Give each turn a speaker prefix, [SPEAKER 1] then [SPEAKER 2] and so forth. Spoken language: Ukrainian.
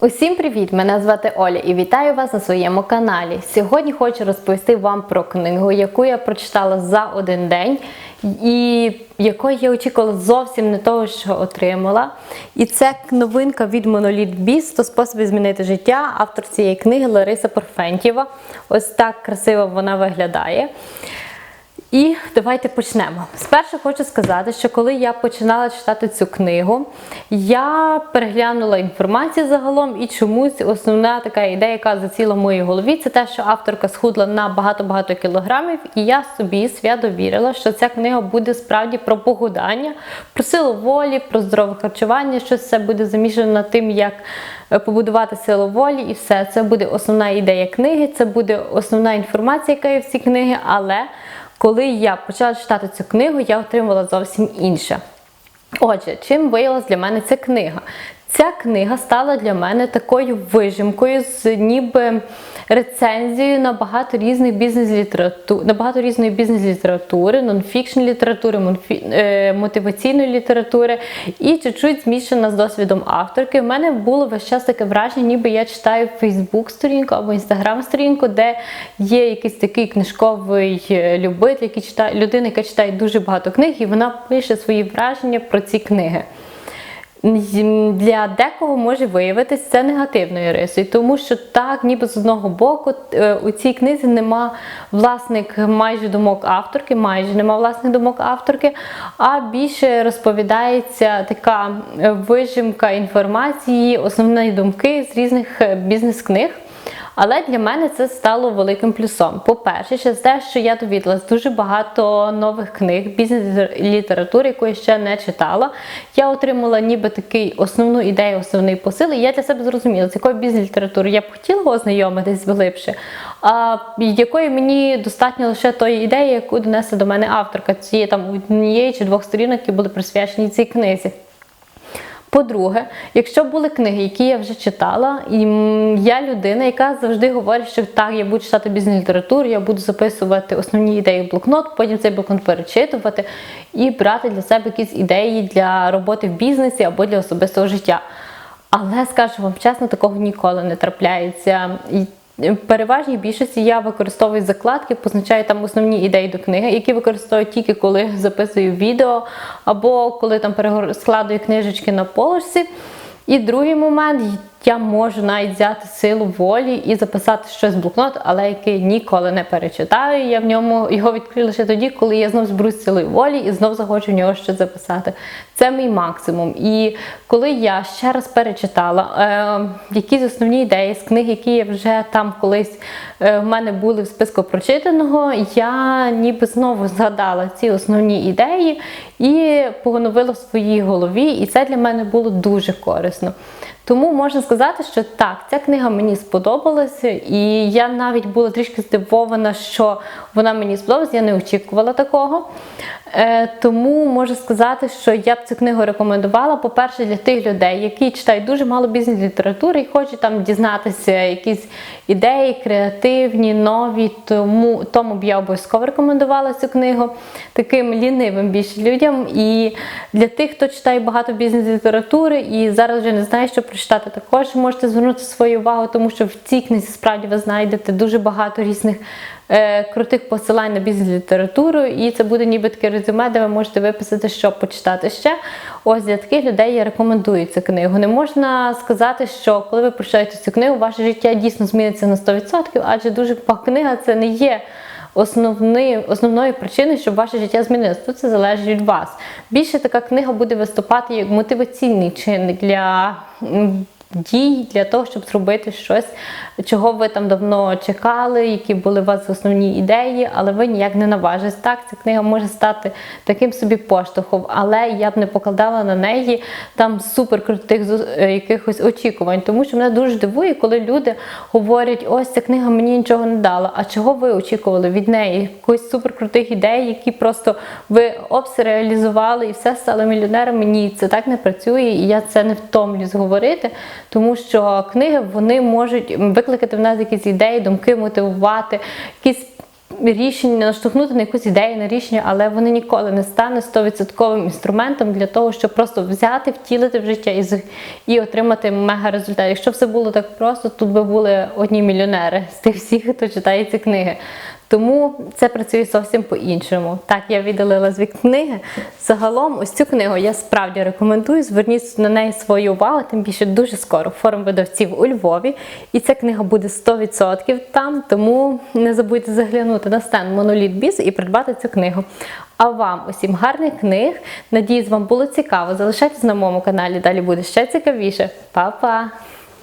[SPEAKER 1] Усім привіт! Мене звати Оля і вітаю вас на своєму каналі. Сьогодні хочу розповісти вам про книгу, яку я прочитала за один день, і якої я очікувала зовсім не того, що отримала. І це новинка від Monolith Beast «100 способів змінити життя. Автор цієї книги Лариса Порфентєва. Ось так красиво вона виглядає. І давайте почнемо. Спершу хочу сказати, що коли я починала читати цю книгу, я переглянула інформацію загалом, і чомусь основна така ідея, яка заціла в моїй голові, це те, що авторка схудла на багато-багато кілограмів, і я собі свято вірила, що ця книга буде справді про похудання, про силу волі, про здорове харчування, що це буде замішано над тим, як е, побудувати силу волі, і все. Це буде основна ідея книги, це буде основна інформація, яка є в цій книгі, але коли я почала читати цю книгу, я отримала зовсім інше. Отже, чим виявилася для мене ця книга? Ця книга стала для мене такою вижимкою з ніби рецензією на багато різних бізнес-літератур, на багато різної бізнес-літератури, нонфікшн літератури, монфі- е, мотиваційної літератури і чуть-чуть змішана з досвідом авторки. У мене було весь час таке враження, ніби я читаю Фейсбук сторінку або Інстаграм сторінку, де є якийсь такий книжковий е, любитель, який читає людина, яка читає дуже багато книг, і вона пише свої враження про ці книги для декого може виявитися це негативною рисою, тому що так, ніби з одного боку, е, у цій книзі нема власник майже думок авторки, майже нема власних думок авторки, а більше розповідається така е, вижимка інформації, основні думки з різних е, бізнес-книг. Але для мене це стало великим плюсом. По-перше, через те, що я довідалась дуже багато нових книг, бізнес-літератури, яку я ще не читала. Я отримала ніби такий основну ідею, основний посил, і я для себе зрозуміла, з якою бізнес-літературою я б хотіла ознайомитись глибше, а якої мені достатньо лише тої ідеї, яку донесла до мене авторка цієї там однієї чи двох сторінок, які були присвячені цій книзі. По-друге, якщо були книги, які я вже читала, і я людина, яка завжди говорить, що так, я буду читати бізнес-літературу, я буду записувати основні ідеї в блокнот, потім цей блокнот перечитувати і брати для себе якісь ідеї для роботи в бізнесі або для особистого життя. Але скажу вам чесно, такого ніколи не трапляється. Переважній більшості я використовую закладки, позначаю там основні ідеї до книги, які використовую тільки коли записую відео, або коли там складую книжечки на полочці. І другий момент я можу навіть взяти силу волі і записати щось в блокнот, але який ніколи не перечитаю. Я в ньому його відкрию лише тоді, коли я знов зберусь силою волі і знов захочу в нього щось записати. Це мій максимум. І коли я ще раз перечитала е, якісь основні ідеї з книг, які я вже там колись е, в мене були в списку прочитаного, я ніби знову згадала ці основні ідеї і поновила в своїй голові. І це для мене було дуже корисно. Тому можна сказати, що так, ця книга мені сподобалася, і я навіть була трішки здивована, що вона мені сподобалася, я не очікувала такого. Е, Тому можу сказати, що я б цю книгу рекомендувала, по-перше, для тих людей, які читають дуже мало бізнес-літератури і хочуть там дізнатися якісь ідеї, креативні, нові. Тому тому б я обов'язково рекомендувала цю книгу таким лінивим більше людям. І для тих, хто читає багато бізнес-літератури і зараз вже не знає, що прочитати, також можете звернути свою увагу, тому що в цій книзі справді ви знайдете дуже багато різних. Е, крутих посилань на бізнес-літературу, і це буде ніби таке резюме, де ви можете виписати, що почитати ще. Ось для таких людей я рекомендую цю книгу. Не можна сказати, що коли ви прочитаєте цю книгу, ваше життя дійсно зміниться на 100%, адже дуже книга це не є. Основною основною причиною, щоб ваше життя змінилося. Тут це залежить від вас. Більше така книга буде виступати як мотиваційний чинник для дій для того, щоб зробити щось, чого ви там давно чекали, які були у вас основні ідеї, але ви ніяк не наважились. Так, ця книга може стати таким собі поштовхом, але я б не покладала на неї там суперкрутих е, якихось очікувань, тому що мене дуже дивує, коли люди говорять, ось ця книга мені нічого не дала. А чого ви очікували від неї? Якоїсь суперкрутих ідей, які просто ви опс реалізували і все стали мільйонерами. Ні, це так не працює, і я це не втомлюсь говорити тому що книги вони можуть викликати в нас якісь ідеї, думки, мотивувати, якісь рішення, наштовхнути на якусь ідею, на рішення, але вони ніколи не стануть 100% інструментом для того, щоб просто взяти, втілити в життя і, і отримати мега результат. Якщо все було так просто, тут би були одні мільйонери з тих всіх, хто читає ці книги. Тому це працює зовсім по-іншому. Так, я віддалила звік книги. Загалом, ось цю книгу я справді рекомендую. Зверніть на неї свою увагу, тим більше дуже скоро форум видавців у Львові. І ця книга буде 100% там, тому не забудьте заглянути на стенд Моноліт Біз і придбати цю книгу. А вам усім гарних книг. Надіюсь, вам було цікаво. Залишайтесь на моєму каналі, далі буде ще цікавіше. Па-па!